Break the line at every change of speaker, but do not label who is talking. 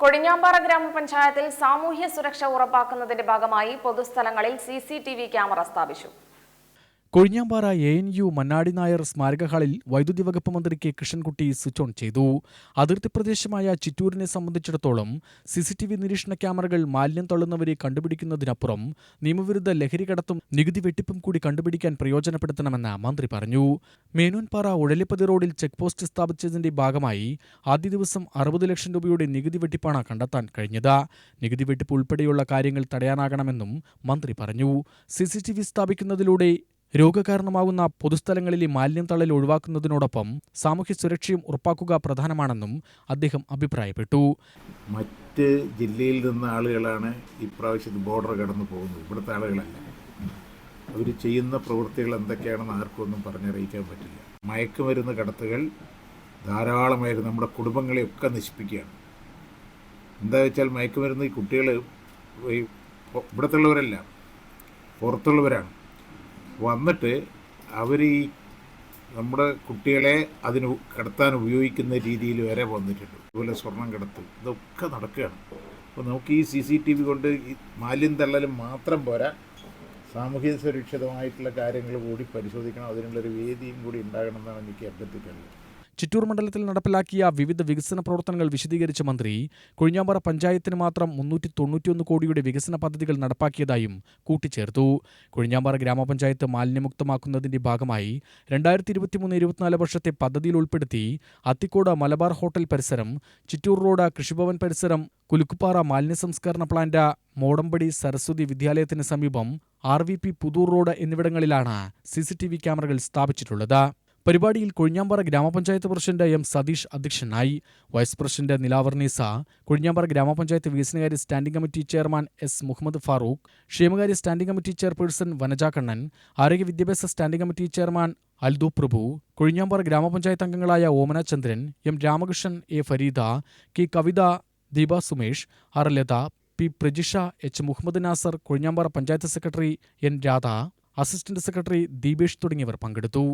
കൊടിഞ്ഞാമ്പാറ ഗ്രാമപഞ്ചായത്തിൽ സാമൂഹ്യ സുരക്ഷ ഉറപ്പാക്കുന്നതിന്റെ ഭാഗമായി പൊതുസ്ഥലങ്ങളിൽ സി ക്യാമറ സ്ഥാപിച്ചു.
Kozhinjampara A N U Mannadi Nair സ്മാരക ഹാളിൽ വൈദ്യുതി വകുപ്പ് മന്ത്രി കെ കൃഷ്ണൻകുട്ടി സ്വിച്ച് ഓൺ ചെയ്തു. അതിർത്തി പ്രദേശമായ ചിറ്റൂരിനെ സംബന്ധിച്ചിടത്തോളം സിസിടിവി നിരീക്ഷണ ക്യാമറകൾ മാലിന്യം തള്ളുന്നവരെ കണ്ടുപിടിക്കുന്നതിനപ്പുറം നിയമവിരുദ്ധ ലഹരി കടത്തും നികുതി വെട്ടിപ്പും കൂടി കണ്ടുപിടിക്കാൻ പ്രയോജനപ്പെടുത്തണമെന്ന് മന്ത്രി പറഞ്ഞു. മേനോൻപാറ ഉഴലിപ്പതി റോഡിൽ ചെക്ക് പോസ്റ്റ് സ്ഥാപിച്ചതിന്റെ ഭാഗമായി ആദ്യ ദിവസം അറുപത് ലക്ഷം രൂപയുടെ നികുതി വെട്ടിപ്പാണ് കണ്ടെത്താൻ കഴിഞ്ഞത്. നികുതി വെട്ടിപ്പ് ഉൾപ്പെടെയുള്ള കാര്യങ്ങൾ തടയാനാകണമെന്നും മന്ത്രി പറഞ്ഞു. സിസിടിവി സ്ഥാപിക്കുന്നതിലൂടെ രോഗകാരണമാകുന്ന പൊതുസ്ഥലങ്ങളിലെ മാലിന്യം തള്ളൽ ഒഴിവാക്കുന്നതിനോടൊപ്പം സാമൂഹ്യ സുരക്ഷയും ഉറപ്പാക്കുക പ്രധാനമാണെന്നും അദ്ദേഹം അഭിപ്രായപ്പെട്ടു.
മറ്റ് ജില്ലയിൽ നിന്ന് ആളുകളാണ് ഇപ്രാവശ്യത്തെ ബോർഡർ കടന്നു പോകുന്നത്. ഇവിടുത്തെ ആളുകളല്ല. അവർ ചെയ്യുന്ന പ്രവൃത്തികൾ എന്തൊക്കെയാണെന്ന് ആർക്കൊന്നും പറഞ്ഞറിയിക്കാൻ പറ്റില്ല. മയക്കുമരുന്ന് കടത്തുകൾ ധാരാളമായിരുന്നു നമ്മുടെ കുടുംബങ്ങളെയൊക്കെ നശിപ്പിക്കുകയാണ്. എന്താ വെച്ചാൽ മയക്കുമരുന്ന് ഈ കുട്ടികൾ ഇവിടത്തുള്ളവരല്ല പുറത്തുള്ളവരാണ്. വന്നിട്ട് അവർ ഈ നമ്മുടെ കുട്ടികളെ അതിന് കടത്താൻ ഉപയോഗിക്കുന്ന രീതിയിൽ വരെ വന്നിട്ടുണ്ട്. അതുപോലെ സ്വർണം കടത്ത് ഇതൊക്കെ നടക്കുകയാണ്. അപ്പോൾ നമുക്ക് ഈ സി സി ടി വി കൊണ്ട് മാലിന്യം തള്ളലും മാത്രം പോരാ. സാമൂഹ്യ സുരക്ഷിതമായിട്ടുള്ള കാര്യങ്ങൾ കൂടി പരിശോധിക്കണം. അതിനുള്ളൊരു വേദിയും കൂടി ഉണ്ടാകണം എന്നാണ് എനിക്ക് അഭ്യർത്ഥിക്കുന്നത്
ചിറ്റൂർ മണ്ഡലത്തിൽ നടപ്പിലാക്കിയ വിവിധ വികസന പ്രവർത്തനങ്ങൾ വിശദീകരിച്ച മന്ത്രി കൊഴിഞ്ഞാമ്പാറ പഞ്ചായത്തിന് മാത്രം മുന്നൂറ്റി തൊണ്ണൂറ്റിയൊന്ന് കോടിയുടെ വികസന പദ്ധതികൾ നടപ്പാക്കിയതായും കൂട്ടിച്ചേർത്തു. കൊഴിഞ്ഞാമ്പാറ ഗ്രാമപഞ്ചായത്ത് മാലിന്യമുക്തമാക്കുന്നതിന്റെ ഭാഗമായി രണ്ടായിരത്തി ഇരുപത്തിമൂന്ന് ഇരുപത്തിനാല് വർഷത്തെ പദ്ധതിയിൽ ഉൾപ്പെടുത്തി അത്തിക്കോട് മലബാർ ഹോട്ടൽ പരിസരം ചിറ്റൂർ റോഡ് കൃഷിഭവൻ പരിസരം കുലുക്കുപാറ മാലിന്യ സംസ്കരണ പ്ലാന്റ് മോടമ്പടി സരസ്വതി വിദ്യാലയത്തിന് സമീപം R V P Puthur road എന്നിവിടങ്ങളിലാണ് സിസിടിവി ക്യാമറകൾ സ്ഥാപിച്ചിട്ടുള്ളത്. പരിപാടിയിൽ കൊഴിഞ്ഞാമ്പാറ ഗ്രാമപഞ്ചായത്ത് പ്രസിഡന്റ് എം സതീഷ് അധ്യക്ഷനായി. വൈസ് പ്രസിഡന്റ് നിലാവർണീസ കൊഴിഞ്ഞാമ്പാറ ഗ്രാമപഞ്ചായത്ത് വികസനകാര്യ standing committee chairman S Muhammad Farooq ക്ഷേമകാര്യ standing committee chairperson Vanaja Kannan ആരോഗ്യ വിദ്യാഭ്യാസ standing committee chairman Aldu Prabhu Kozhinjampara grama panchayat അംഗങ്ങളായ Omana Chandran M Ramakrishnan A Fareeda K Kavitha Deepa Sumesh R Latha P Prajisha H Muhammad Nasar Kozhinjampara panchayat secretary N Radha assistant secretary Deepesh തുടങ്ങിയവർ പങ്കെടുത്തു.